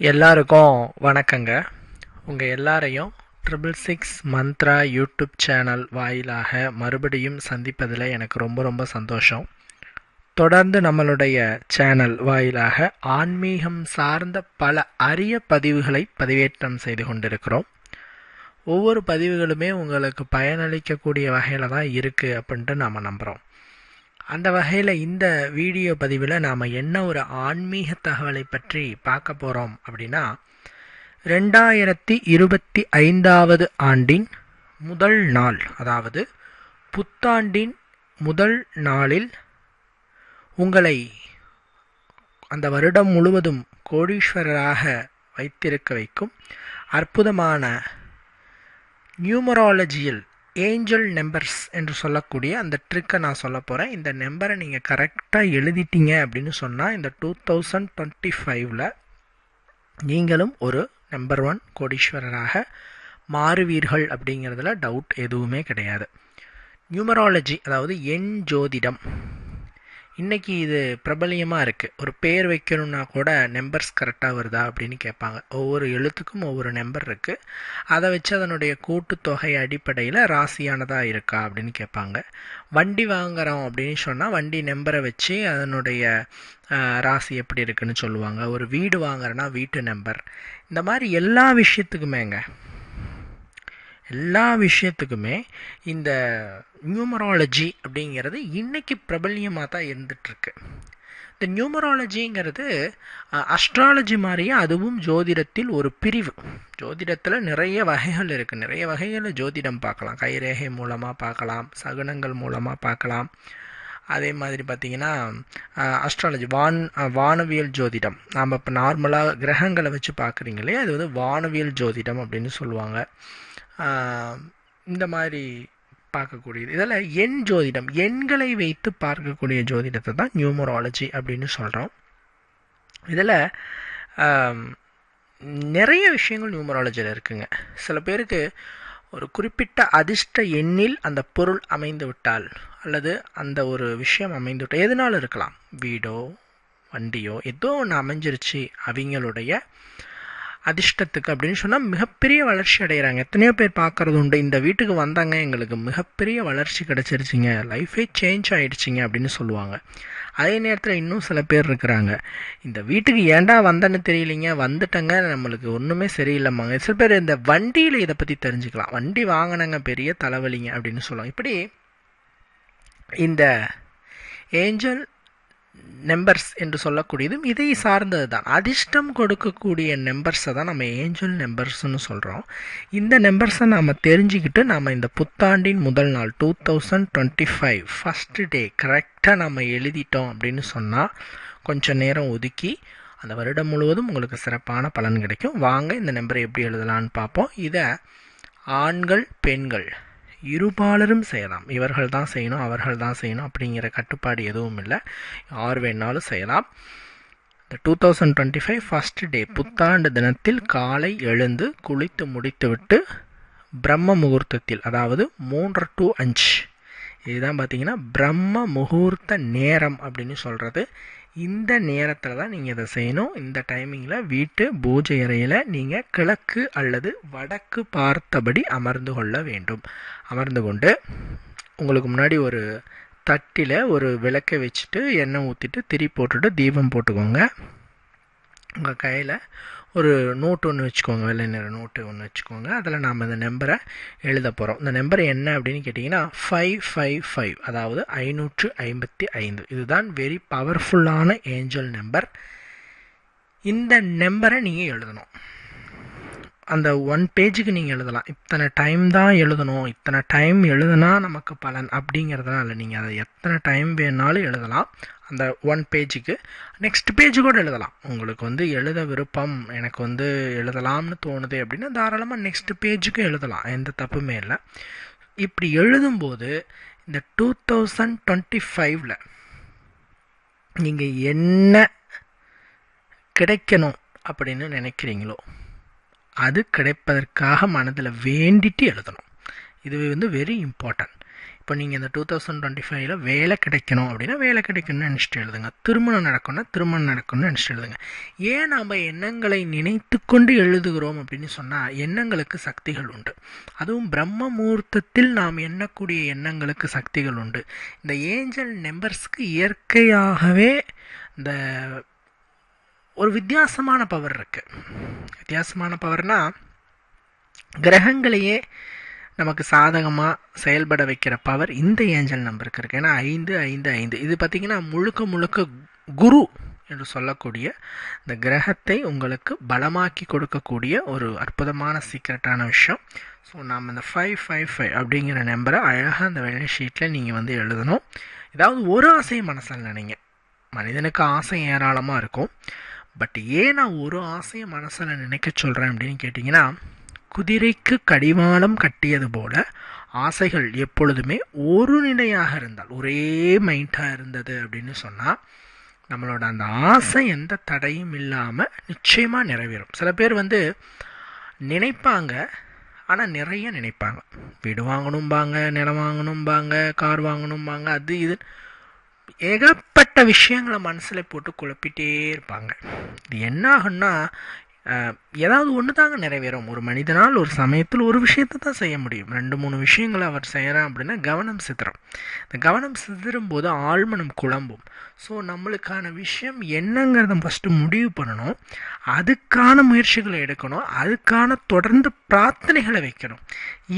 எல்லாருக்கும் வணக்கங்க. உங்கள் எல்லாரையும் triple six Mantra YouTube channel வாயிலாக மறுபடியும் சந்திப்பதில் எனக்கு ரொம்ப ரொம்ப சந்தோஷம். தொடர்ந்து நம்மளுடைய சேனல் வாயிலாக ஆன்மீகம் சார்ந்த பல அரிய பதிவுகளை பதிவேற்றம் செய்து கொண்டிருக்கிறோம். ஒவ்வொரு பதிவுகளுமே உங்களுக்கு பயனளிக்கக்கூடிய வகையில் தான் இருக்குது அப்படின்ட்டு நாம் நம்புகிறோம் அந்த வகையில் இந்த வீடியோ பதிவில் நாம் என்ன ஒரு ஆன்மீக தகவலை பற்றி பார்க்க போகிறோம் அப்படின்னா ரெண்டாயிரத்தி இருபத்தி ஐந்தாவது ஆண்டின் முதல் நாள் அதாவது புத்தாண்டின் முதல் நாளில் உங்களை அந்த வருடம் முழுவதும் கோடீஸ்வரராக வைத்திருக்க வைக்கும் அற்புதமான நியூமராலஜியில் ஏஞ்சல் நம்பர்ஸ் என்று சொல்லக்கூடிய அந்த ட்ரிக்கை நான் சொல்ல போகிறேன் இந்த நம்பரை நீங்கள் கரெக்டாக எழுதிட்டீங்க அப்படின்னு சொன்னால் இந்த டூ தௌசண்ட் டுவெண்ட்டி ஃபைவ்ல நீங்களும் ஒரு நம்பர் ஒன் கோடீஸ்வரராக மாறுவீர்கள் அப்படிங்கிறதுல டவுட் எதுவுமே கிடையாது. நியூமராலஜி அதாவது எண் ஜோதிடம். இன்றைக்கி இது பிரபலியமாக இருக்குது ஒரு பேர் வைக்கணும்னா கூட நம்பர்ஸ் கரெக்டாக வருதா அப்படின்னு கேட்பாங்க. ஒவ்வொரு எழுத்துக்கும் ஒவ்வொரு நம்பர் இருக்குது அதை வச்சு அதனுடைய கூட்டுத்தொகை அடிப்படையில் ராசியானதாக இருக்கா அப்படின்னு கேட்பாங்க. வண்டி வாங்குகிறோம் அப்படின்னு சொன்னால் வண்டி நம்பரை வச்சு அதனுடைய ராசி எப்படி இருக்குன்னு சொல்லுவாங்க. ஒரு வீடு வாங்குறேன்னா வீட்டு நம்பர் இந்த மாதிரி எல்லா விஷயத்துக்குமேங்க. எல்லா விஷயத்துக்குமே இந்த நியூமராலஜி அப்படிங்கிறது இன்றைக்கி பிரபல்யமாக தான் இருந்துகிட்ருக்கு இந்த நியூமராலஜிங்கிறது அஸ்ட்ராலஜி மாதிரியே அதுவும் ஜோதிடத்தில் ஒரு பிரிவு. ஜோதிடத்தில் நிறைய வகைகள் இருக்குது நிறைய வகைகளில் ஜோதிடம் பார்க்கலாம். கைரேகை மூலமாக பார்க்கலாம். சகுனங்கள் மூலமாக பார்க்கலாம். அதே மாதிரி பார்த்திங்கன்னா அஸ்ட்ராலஜி வான் வானவியல் ஜோதிடம். நாம் இப்போ நார்மலாக கிரகங்களை வச்சு பார்க்குறீங்களே அது வந்து வானவியல் ஜோதிடம் அப்படின்னு சொல்லுவாங்க. இந்த மாதிரி பார்க்கக்கூடியது. இதில் எண் ஜோதிடம். எண்களை வைத்து பார்க்கக்கூடிய ஜோதிடத்தை தான் நியூமராலஜி அப்படின்னு சொல்கிறோம் இதில் நிறைய விஷயங்கள் நியூமராலஜியில் இருக்குங்க. சில பேருக்கு ஒரு குறிப்பிட்ட அதிர்ஷ்ட எண்ணில் அந்த பொருள் அமைந்து விட்டால் அல்லது அந்த ஒரு விஷயம் அமைந்து விட்டால் எதனாலும் இருக்கலாம்? வீடோ வண்டியோ ஏதோ ஒன்று அமைஞ்சிருச்சு. அவங்களுடைய அதிர்ஷ்டத்துக்கு அப்படின்னு சொன்னால் மிகப்பெரிய வளர்ச்சி அடைகிறாங்க எத்தனையோ பேர் பார்க்குறது உண்டு. இந்த வீட்டுக்கு வந்தாங்க எங்களுக்கு மிகப்பெரிய வளர்ச்சி கிடச்சிருச்சிங்க. லைஃபே சேஞ்ச் ஆகிடுச்சிங்க அப்படின்னு சொல்லுவாங்க. அதே நேரத்தில் இன்னும் சில பேர் இருக்கிறாங்க. இந்த வீட்டுக்கு ஏன்டா வந்தேன்னு தெரியலிங்க? வந்துட்டங்க. நம்மளுக்கு ஒன்றுமே சரியில்லைம்மாங்க. சில பேர் இந்த வண்டியில் இதை பற்றி தெரிஞ்சுக்கலாம். வண்டி வாங்கினங்க பெரிய தலைவலிங்க அப்படின்னு சொல்லுவாங்க. இப்படி இந்த ஏஞ்சல் நெம்பர்ஸ் என்று சொல்லக்கூடியதும் இதை சார்ந்தது தான் அதிர்ஷ்டம் கொடுக்கக்கூடிய நெம்பர்ஸை தான் நம்ம ஏஞ்சல் நெம்பர்ஸ்னு சொல்கிறோம் இந்த நெம்பர்ஸை நாம் தெரிஞ்சுக்கிட்டு நாம் இந்த புத்தாண்டின் முதல் நாள் two thousand twenty five first day கரெக்டாக நம்ம எழுதிட்டோம் அப்படின்னு சொன்னால் கொஞ்சம் நேரம் ஒதுக்கி அந்த வருடம் முழுவதும் உங்களுக்கு சிறப்பான பலன் கிடைக்கும். வாங்க இந்த நம்பரை எப்படி எழுதலான்னு பார்ப்போம். இதை ஆண்கள் பெண்கள் இருபாலரும் செய்யலாம். இவர்கள் தான் செய்யணும் அவர்கள் தான் செய்யணும் அப்படிங்கிற கட்டுப்பாடு எதுவும் இல்லை. யார் வேணாலும் செய்யலாம். இந்த two thousand twenty five first day புத்தாண்டு தினத்தில் காலை எழுந்து குளித்து முடித்துவிட்டு பிரம்ம முகூர்த்தத்தில் அதாவது மூன்று டு அஞ்சு. இதுதான் பார்த்தீங்கன்னா பிரம்ம முகூர்த்த நேரம் அப்படின்னு சொல்கிறது இந்த நேரத்தில் தான் நீங்கள் இதை செய்யணும். இந்த டைமிங்கில் வீட்டு பூஜை அறையில் நீங்கள் கிழக்கு அல்லது வடக்கு பார்த்தபடி அமர்ந்து கொள்ள வேண்டும். அமர்ந்து கொண்டு உங்களுக்கு முன்னாடி ஒரு தட்டில் ஒரு விளக்கை வச்சுட்டு எண்ணெய் ஊற்றிட்டு திரி போட்டுட்டு தீபம் போட்டுக்கோங்க. உங்கள் கையில் ஒரு நோட்டு ஒன்று வச்சுக்கோங்க வெள்ளை நிற நோட்டு ஒன்று வச்சுக்கோங்க. அதில் நாம் இந்த நம்பரை எழுத போகிறோம் இந்த நம்பர் என்ன அப்படின்னு கேட்டிங்கன்னா ஃபைவ் ஃபைவ் ஃபைவ் அதாவது ஐநூற்று ஐம்பத்தி ஐந்து. இதுதான் வெரி பவர்ஃபுல்லான ஏஞ்சல் நம்பர் இந்த நம்பரை நீங்கள் எழுதணும். அந்த ஒன் பேஜுக்கு நீங்கள் எழுதலாம். இத்தனை டைம் தான் எழுதணும். இத்தனை டைம் எழுதுனா நமக்கு பலன் அப்படிங்கிறதுலாம் இல்லை நீங்கள் அதை எத்தனை டைம் வேணாலும் எழுதலாம். அந்த ஒன் பேஜுக்கு நெக்ஸ்ட் பேஜ் கூட எழுதலாம். உங்களுக்கு வந்து எழுத விருப்பம் எனக்கு வந்து எழுதலாம்னு தோணுது அப்படின்னா தாராளமாக நெக்ஸ்ட் பேஜுக்கு எழுதலாம். எந்த தப்புமே இல்லை. இப்படி எழுதும்போது இந்த டூ தௌசண்ட் டுவெண்ட்டி ஃபைவ்ல நீங்கள் என்ன கிடைக்கணும் அப்படின்னு நினைக்கிறீங்களோ அது கிடைப்பதற்காக மனதில் வேண்டிட்டு எழுதணும். இது வந்து வெரி இம்பார்ட்டன்ட் இப்போ நீங்கள் இந்த டூ தௌசண்ட் டுவெண்ட்டி ஃபைவ்ல வேலை கிடைக்கணும் அப்படின்னா வேலை கிடைக்கணும்னு நினச்சிட்டு எழுதுங்க. திருமணம் நடக்கணும்னா திருமணம் நடக்கணும்னு நினச்சிட்டு எழுதுங்க. ஏன் நாம் எண்ணங்களை நினைத்து கொண்டு எழுதுகிறோம் அப்படின்னு சொன்னால் எண்ணங்களுக்கு சக்திகள் உண்டு. அதுவும் பிரம்ம முகூர்த்தத்தில் நாம் எண்ணக்கூடிய எண்ணங்களுக்கு சக்திகள் உண்டு. இந்த ஏஞ்சல் நெம்பர்ஸ்க்கு இயற்கையாகவே இந்த ஒரு வித்தியாசமான பவர் இருக்குது வித்தியாசமான பவர்னா கிரகங்களையே நமக்கு சாதகமாக செயல்பட வைக்கிற பவர் இந்த ஏஞ்சல் நம்பருக்கு இருக்குது ஏன்னா ஐந்து ஐந்து ஐந்து. இது பார்த்திங்கன்னா முழுக்க முழுக்க குரு என்று சொல்லக்கூடிய இந்த கிரகத்தை உங்களுக்கு பலமாக்கி கொடுக்கக்கூடிய ஒரு அற்புதமான சீக்ரெட்டான விஷயம். ஸோ நாம் இந்த ஃபைவ் ஃபைவ் ஃபைவ் அப்படிங்கிற நம்பரை அழகாக அந்த வெள்ளை ஷீட்டில் நீங்கள் வந்து எழுதணும். ஏதாவது ஒரு ஆசையை மனசில் நினைங்க. மனிதனுக்கு ஆசை ஏராளமாக இருக்கும். பட் ஏன் நான் ஒரு ஆசையை மனசில் நினைக்க சொல்கிறேன் அப்படின்னு கேட்டிங்கன்னா குதிரைக்கு கடிவாளம் கட்டியது போல் ஆசைகள் எப்பொழுதுமே ஒரு நிலையாக இருந்தால் ஒரே மைண்டாக இருந்தது அப்படின்னு சொன்னால் நம்மளோட அந்த ஆசை எந்த தடையும் இல்லாமல் நிச்சயமாக நிறைவேறும். சில பேர் வந்து நினைப்பாங்க ஆனால் நிறைய நினைப்பாங்க. வீடு வாங்கணும்பாங்க நிலம் வாங்கணும்பாங்க கார் வாங்கணும்பாங்க அது இது ஏகப்பட்ட விஷயங்களை மனசில் போட்டு குழப்பிட்டே இருப்பாங்க. இது என்ன ஆகுன்னா ஏதாவது ஒன்று தாங்க நிறைவேறும். ஒரு மனிதனால் ஒரு சமயத்தில் ஒரு விஷயத்தை தான் செய்ய முடியும். ரெண்டு மூணு விஷயங்களை அவர் செய்கிறான் அப்படின்னா கவனம் சிதறும். இந்த கவனம் சிதறும் போது ஆழ்மனம் குழம்பும். ஸோ நம்மளுக்கான விஷயம் என்னங்கிறத ஃபஸ்ட்டு முடிவு பண்ணணும். அதுக்கான முயற்சிகளை எடுக்கணும். அதுக்கான தொடர்ந்து பிரார்த்தனைகளை வைக்கணும்.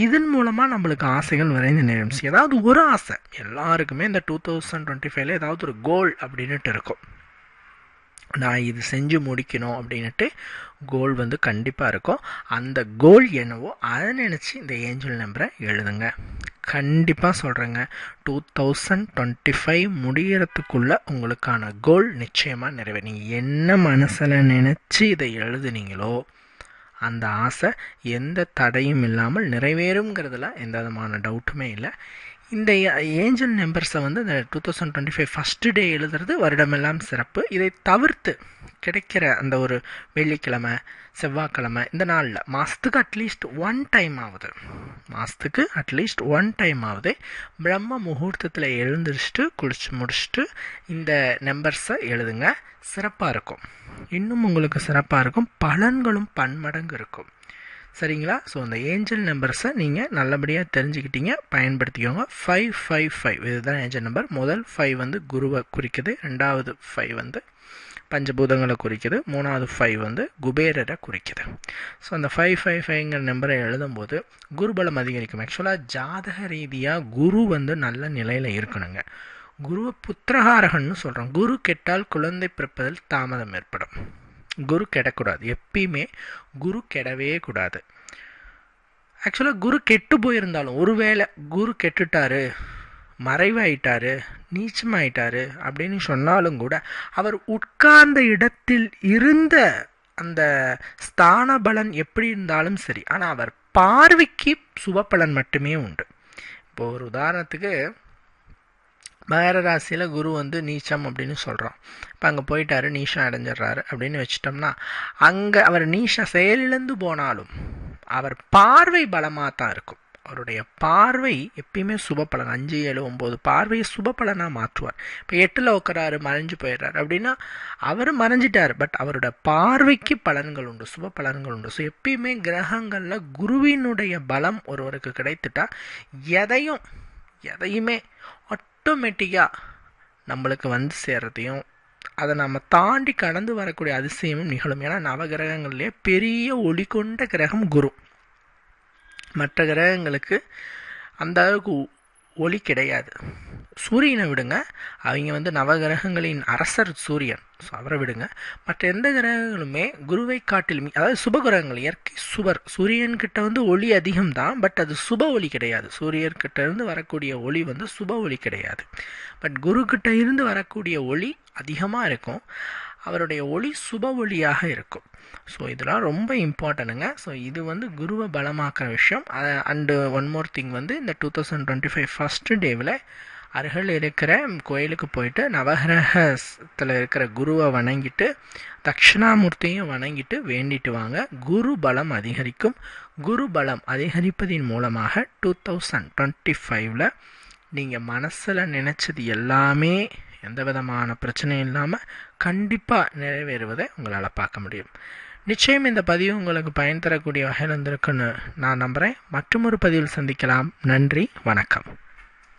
இதன் மூலமாக நம்மளுக்கு ஆசைகள் விரைந்து நிறைவேறும் ஏதாவது ஒரு ஆசை. எல்லாருக்குமே இந்த டூ தௌசண்ட் டுவெண்ட்டி ஃபைவ்ல ஏதாவது ஒரு கோல் அப்படின்ட்டு இருக்கும். நான் இது செஞ்சு முடிக்கணும் அப்படின்ட்டு கோல் வந்து கண்டிப்பாக இருக்கும். அந்த கோல் என்னவோ அதை நினச்சி இந்த ஏஞ்சல் நம்பரை எழுதுங்க. கண்டிப்பாக சொல்கிறேங்க டூ தௌசண்ட் டுவெண்ட்டி ஃபைவ் முடிகிறதுக்குள்ளே உங்களுக்கான கோல் நிச்சயமாக நிறைவே நீங்கள் என்ன மனசில் நினச்சி இதை எழுதுனீங்களோ அந்த ஆசை எந்த தடையும் இல்லாமல் நிறைவேறுங்கிறதுல எந்த விதமான டவுட்டுமே இல்லை. இந்த ஏஞ்சல் நம்பர்ஸை வந்து இந்த two thousand twenty five first day எழுதுறது வருடமெல்லாம் சிறப்பு. இதை தவிர்த்து கிடைக்கிற அந்த ஒரு வெள்ளிக்கிழமை செவ்வாய்க்கிழமை இந்த நாளில் மாதத்துக்கு அட்லீஸ்ட் ஒன் டைம் ஆகுது மாதத்துக்கு அட்லீஸ்ட் ஒன் டைம் ஆகுது பிரம்ம முகூர்த்தத்தில் எழுந்திரிச்சிட்டு குளிச்சு முடிச்சுட்டு இந்த நம்பர்ஸை எழுதுங்க. சிறப்பாக இருக்கும். இன்னும் உங்களுக்கு சிறப்பாக இருக்கும். பலன்களும் பன்மடங்கு இருக்கும். சரிங்களா? ஸோ அந்த ஏஞ்சல் நம்பர்ஸை நீங்கள் நல்லபடியாக தெரிஞ்சுக்கிட்டீங்க பயன்படுத்திக்கோங்க. ஃபைவ் ஃபைவ் ஃபைவ் இதுதான் ஏஞ்சல் நம்பர் முதல் ஃபைவ் வந்து குருவை குறிக்குது ரெண்டாவது ஃபைவ் வந்து பஞ்சபூதங்களை குறிக்குது மூணாவது ஃபைவ் வந்து குபேரரை குறிக்குது. ஸோ அந்த ஃபைவ் ஃபைவ் ஃபைவ்ங்கிற நம்பரை எழுதும்போது குருபலம் அதிகரிக்கும். ஆக்சுவலாக ஜாதக ரீதியாக குரு வந்து நல்ல நிலையில் இருக்கணுங்க. குருவை புத்திரகாரகன்னு சொல்கிறோம் குரு கெட்டால் குழந்தை பிறப்பதில் தாமதம் ஏற்படும். குரு கெடக்கூடாது. எப்பயுமே குரு கெடவே கூடாது. ஆக்சுவலாக குரு கெட்டு போயிருந்தாலும் ஒருவேளை குரு கெட்டுட்டாரு மறைவாயிட்டாரு நீச்சமாயிட்டாரு அப்படின்னு சொன்னாலும் கூட அவர் உட்கார்ந்த இடத்தில் இருந்த அந்த ஸ்தான பலன் எப்படி இருந்தாலும் சரி. ஆனால் அவர் பார்வைக்கு சுபப்பலன் மட்டுமே உண்டு. இப்போ ஒரு உதாரணத்துக்கு மகர ராசியில் குரு வந்து நீச்சம் அப்படின்னு சொல்கிறோம் இப்போ அங்கே போயிட்டாரு நீஷம் அடைஞ்சிடுறாரு அப்படின்னு வச்சிட்டோம்னா அங்கே அவர் நீஷம் செயலிழந்து போனாலும் அவர் பார்வை பலமாக தான் இருக்கும். அவருடைய பார்வை எப்பயுமே சுபப்பலன் அஞ்சு ஏழு ஒம்பது பார்வையை சுபப்பலனாக மாற்றுவார். இப்போ எட்டில் உட்காராரு மறைஞ்சு போயிடுறாரு அப்படின்னா அவர் மறைஞ்சிட்டார் பட் அவரோட பார்வைக்கு பலன்கள் உண்டு சுப பலன்கள் உண்டு. ஸோ எப்பயுமே கிரகங்களில் குருவினுடைய பலம் ஒருவருக்கு கிடைத்துட்டா எதையும் எதையுமே ஆட்டோமேட்டிக்காக நம்மளுக்கு வந்து சேர்றதையும் அதை நம்ம தாண்டி கடந்து வரக்கூடிய அதிசயமும் நிகழும். ஏன்னா நவகிரகங்கள்லேயே பெரிய ஒளி கொண்ட கிரகம் குரு. மற்ற கிரகங்களுக்கு அந்த அளவுக்கு ஒளி கிடையாது. சூரியனை விடுங்க. அவங்க வந்து நவகிரகங்களின் அரசர் சூரியன். ஸோ அவரை விடுங்க. மற்ற எந்த கிரகங்களுமே குருவை காட்டிலும் அதாவது சுப கிரகங்கள் இயற்கை சுவர் சூரியன்கிட்ட வந்து ஒளி அதிகம் தான் பட் அது சுப ஒளி கிடையாது. சூரியன்கிட்ட இருந்து வரக்கூடிய ஒளி வந்து சுப ஒளி கிடையாது. பட் குரு கிட்ட இருந்து வரக்கூடிய ஒளி அதிகமாக இருக்கும். அவருடைய ஒளி சுப ஒளியாக இருக்கும். ஸோ இதெல்லாம் ரொம்ப இம்பார்ட்டனுங்க ஸோ இது வந்து குருவை பலமாக்குற விஷயம். அண்டு ஒன் மோர் திங் வந்து இந்த two thousand twenty five first டேவில் அருகில் இருக்கிற கோயிலுக்கு போயிட்டு நவகிரகத்தில் இருக்கிற குருவை வணங்கிட்டு தட்சிணாமூர்த்தியும் வணங்கிட்டு வேண்டிட்டு வாங்க. குரு பலம் அதிகரிக்கும். குரு பலம் அதிகரிப்பதின் மூலமாக டூ தௌசண்ட் டுவெண்ட்டி ஃபைவ்ல நீங்கள் மனசில் நினச்சது எல்லாமே எந்த விதமான பிரச்சனையும் இல்லாமல் கண்டிப்பாக நிறைவேறுவதை உங்களால் பார்க்க முடியும். நிச்சயம் இந்த பதிவு உங்களுக்கு பயன் தரக்கூடிய வகையில் இருந்திருக்குன்னு நான் நம்புகிறேன் மற்றொரு பதிவில் சந்திக்கலாம். நன்றி. வணக்கம்.